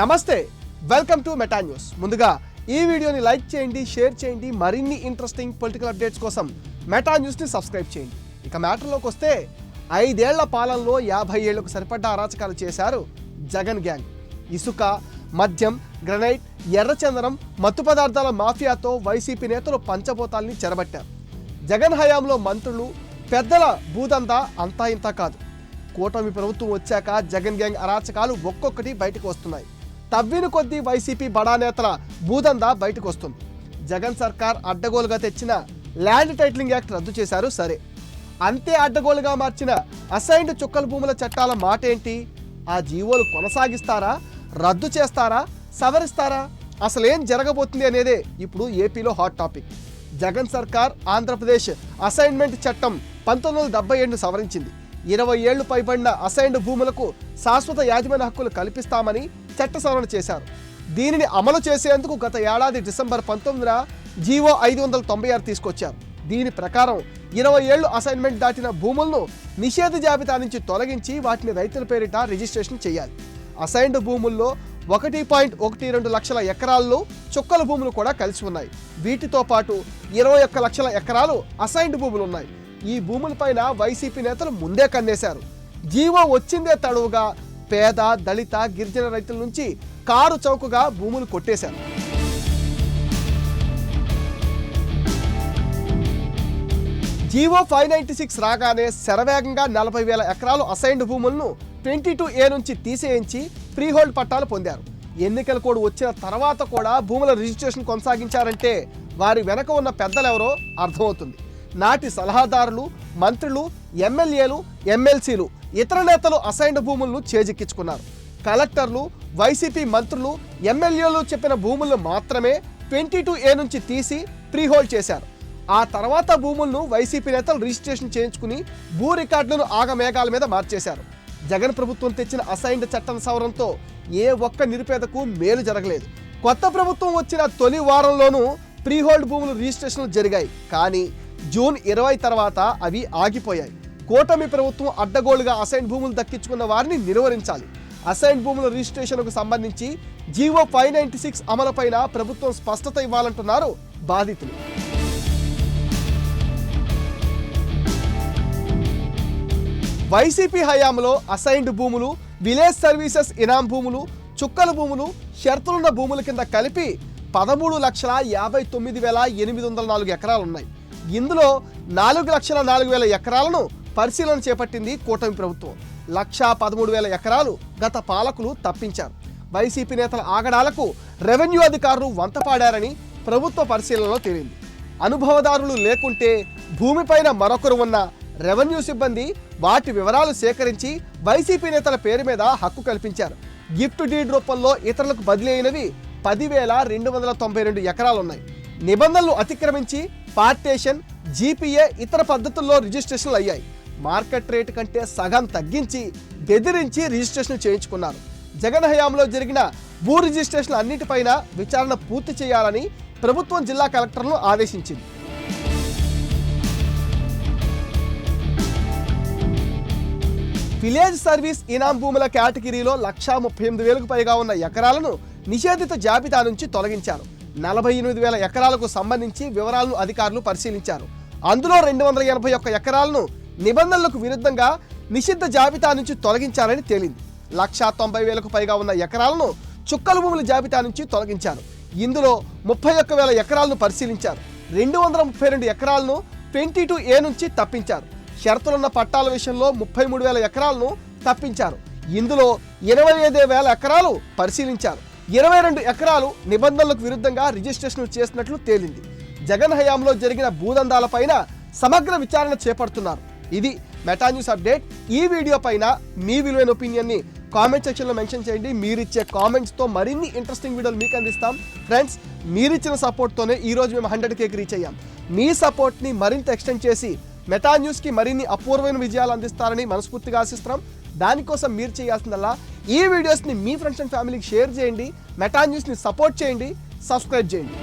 నమస్తే welcome to meta news ముందుగా ఈ వీడియోని లైక్ చేయండి షేర్ చేయండి మరిన్ని ఇంట్రెస్టింగ్ పొలిటికల్ అప్డేట్స్ కోసం మెటా న్యూస్ని సబ్స్క్రైబ్ చేయండి. ఇక మ్యాటర్లోకి వస్తే ఐదేళ్ళ పాలనలో యాభై ఏళ్ళకు సరిపడ్డ అరాచకాలు చేశారు జగన్ గ్యాంగ్ ఇసుక మద్యం గ్రనైట్ ఎర్రచందనం మత్తు పదార్థాల మాఫియాతో వైసీపీ నేతలు పంచభూతాల్ని చెరబట్టారు. జగన్ హయాంలో మంత్రులు పెద్దల భూదందా అంతా ఇంత కాదు. కూటమి ప్రభుత్వం వచ్చాక జగన్ గ్యాంగ్ అరాచకాలు ఒక్కొక్కటి బయటకు వస్తున్నాయి. తవ్విన కొద్దీ వైసీపీ బడా నేతల భూదందా బయటకు వస్తుంది జగన్ సర్కార్ అడ్డగోలుగా తెచ్చిన ల్యాండ్ టైటిలింగ్ యాక్ట్ రద్దు చేశారు సరే. అంతే అడ్డగోలుగా మార్చిన అసైన్డ్ చుక్కల భూముల చట్టాల మాట ఏంటి ఆ జీవోలు కొనసాగిస్తారా? రద్దు చేస్తారా? సవరిస్తారా? అసలేం జరగబోతుంది అనేదే ఇప్పుడు ఏపీలో హాట్ టాపిక్. జగన్ సర్కార్ ఆంధ్రప్రదేశ్ అసైన్మెంట్ చట్టం పంతొమ్మిది వందల డెబ్బై ఏడును సవరించింది. ఇరవై ఏళ్ళు పైబడిన అసైన్డ్ భూములకు శాశ్వత యాజమాన్య హక్కులు కల్పిస్తామని చట్ట సవరణ చేశారు. దీనిని అమలు చేసేందుకు గత ఏడాది డిసెంబర్ పంతొమ్మిదిన జీవో ఐదు వందల తొంభై ఆరు తీసుకొచ్చారు. దీని ప్రకారం ఇరవై ఏళ్ళు అసైన్మెంట్ దాటిన భూములను నిషేధ జాబితా నుంచి తొలగించి వాటిని రైతుల పేరిట రిజిస్ట్రేషన్ చేయాలి. అసైన్డ్ భూముల్లో ఒకటి పాయింట్ ఒకటి రెండు లక్షల ఎకరాల్లో చుక్కల భూములు కూడా కలిసి ఉన్నాయి. వీటితో పాటు ఇరవై ఒక్క లక్షల ఎకరాలు అసైన్డ్ భూములు ఉన్నాయి. ఈ భూములపైన వైసీపీ నేతలు ముందే కన్నేశారు. జీవో వచ్చిందే తడువుగా పేద దళిత గిరిజన రైతుల నుంచి కారు చౌకగా భూములు కొట్టేశారు. జీవో ఫైవ్ నైంటీ సిక్స్ రాగానే శరవేగంగా నలభై వేల ఎకరాలు అసైన్డ్ భూములను ట్వంటీ టూ ఏ నుంచి తీసేయించి ఫ్రీహోల్డ్ పట్టాలు పొందారు. ఎన్నికల కోడ్ వచ్చిన తర్వాత కూడా భూముల రిజిస్ట్రేషన్ కొనసాగించారంటే వారి వెనక ఉన్న పెద్దలెవరో అర్థమవుతుంది. నాటి సలహాదారులు మంత్రులు ఎమ్మెల్యేలు ఎమ్మెల్సీలు ఇతర నేతలు అసైన్డ్ భూములను చేజిక్కించుకున్నారు. కలెక్టర్లు వైసీపీ మంత్రులు ఎమ్మెల్యేలు చెప్పిన భూములను మాత్రమే ట్వంటీ టూ ఏ నుంచి తీసి ప్రీహోల్డ్ చేశారు. ఆ తర్వాత భూములను వైసీపీ నేతలు రిజిస్ట్రేషన్ చేయించుకుని భూ రికార్డులను ఆగమేఘాల మీద మార్చేశారు. జగన్ ప్రభుత్వం తెచ్చిన అసైన్డ్ చట్టం సవరంతో ఏ ఒక్క నిరుపేదకు మేలు జరగలేదు. కొత్త ప్రభుత్వం వచ్చిన తొలి వారంలోనూ ప్రీహోల్డ్ భూములు రిజిస్ట్రేషన్లు జరిగాయి. కానీ జూన్ ఇరవై తర్వాత అవి ఆగిపోయాయి. కూటమి ప్రభుత్వం అడ్డగోలుగా అసైన్ భూములు దక్కించుకున్న వారిని నిర్వహించాలి అసైన్ భూముల రిజిస్ట్రేషన్కు సంబంధించి జీవో ఫైవ్ నైన్టీ సిక్స్ అమలుపైన ప్రభుత్వం స్పష్టత ఇవ్వాలంటున్నారు బాధితులు. వైసీపీ హయాంలో అసైన్డ్ భూములు విలేజ్ సర్వీసెస్ ఇనాం భూములు చుక్కల భూములు షరతులున్న భూముల కింద కలిపి పదమూడు లక్షల యాభై తొమ్మిది వేల ఎనిమిది వందల నాలుగు ఎకరాలు ఉన్నాయి ఇందులో నాలుగు లక్షల నాలుగు వేల ఎకరాలను పరిశీలన చేపట్టింది కూటమి ప్రభుత్వం. లక్షా పదమూడు వేల ఎకరాలు గత పాలకులు తప్పించారు. వైసీపీ నేతల ఆగడాలకు రెవెన్యూ అధికారులు వంతపాడారని ప్రభుత్వ పరిశీలనలో తేలింది. అనుభవదారులు లేకుంటే భూమిపైన మరొకరు ఉన్న రెవెన్యూ సిబ్బంది వాటి వివరాలు సేకరించి వైసీపీ నేతల పేరు మీద హక్కు కల్పించారు. గిఫ్ట్ డీడ్ రూపంలో ఇతరులకు బదిలీ అయినవి పదివేల రెండు వందల తొంభై రెండు ఎకరాలున్నాయి. నిబంధనలు అతిక్రమించి పార్టేషన్ జీపీఏ ఇతర పద్ధతుల్లో రిజిస్ట్రేషన్లు అయ్యాయి. మార్కెట్ రేటు కంటే సగం తగ్గించి బెదిరించి రిజిస్ట్రేషన్ చేయించుకున్నారు. జగన్ హయాంలో జరిగిన భూ రిజిస్ట్రేషన్ అన్నిటిపైన విచారణ పూర్తి చేయాలని ప్రభుత్వం జిల్లా కలెక్టర్లను ఆదేశించింది. విలేజ్ సర్వీస్ ఇనాం భూముల కేటగిరీలో లక్షా ముప్పై ఎనిమిది వేలకు పైగా ఉన్న ఎకరాలను నిషేధిత జాబితా నుంచి తొలగించారు. నలభై ఎనిమిది వేల ఎకరాలకు సంబంధించి వివరాలను అధికారులు పరిశీలించారు. అందులో రెండు వందల ఎనభై ఒక్క ఎకరాలను నిబంధనలకు విరుద్ధంగా నిషిద్ధ జాబితా నుంచి తొలగించారని తేలింది. లక్షా తొంభై వేలకు పైగా ఉన్న ఎకరాలను చుక్కల భూముల జాబితా నుంచి తొలగించారు. ఇందులో ముప్పై ఒక్క వేల ఎకరాలను పరిశీలించారు. రెండు వందల ముప్పై రెండు ఎకరాలను ట్వంటీ టూ ఏ నుంచి తప్పించారు. షరతులున్న పట్టాల విషయంలో ముప్పై మూడు వేల ఎకరాలను తప్పించారు. ఇందులో ఇరవై ఐదు వేల ఎకరాలు పరిశీలించారు. ఇరవై రెండు ఎకరాలు నిబంధనలకు విరుద్ధంగా రిజిస్ట్రేషన్ చేసినట్లు తేలింది. జగన్ హయాంలో జరిగిన భూదందాలపైన సమగ్ర విచారణ చేపడుతున్నారు. ఇది మెటా న్యూస్ అప్డేట్ ఈ వీడియో పైన మీ విలువైన ఒపీనియన్ని కామెంట్ సెక్షన్లో మెన్షన్ చేయండి. మీరిచ్చే కామెంట్స్తో మరిన్ని ఇంట్రెస్టింగ్ వీడియోలు మీకు అందిస్తాం. ఫ్రెండ్స్ మీరిచ్చిన సపోర్ట్తోనే ఈ రోజు మేము హండ్రెడ్ కేక్ రీచ్ అయ్యాం. మీ సపోర్ట్ని మరింత ఎక్స్టెండ్ చేసి మెటా న్యూస్కి మరిన్ని అపూర్వమైన విజయాలు అందిస్తారని మనస్ఫూర్తిగా ఆశిస్తున్నాం. దానికోసం మీరు చేయాల్సిందల్లా ఈ వీడియోస్ని మీ ఫ్రెండ్స్ అండ్ ఫ్యామిలీకి షేర్ చేయండి. మెటా న్యూస్ని సపోర్ట్ చేయండి. సబ్స్క్రైబ్ చేయండి.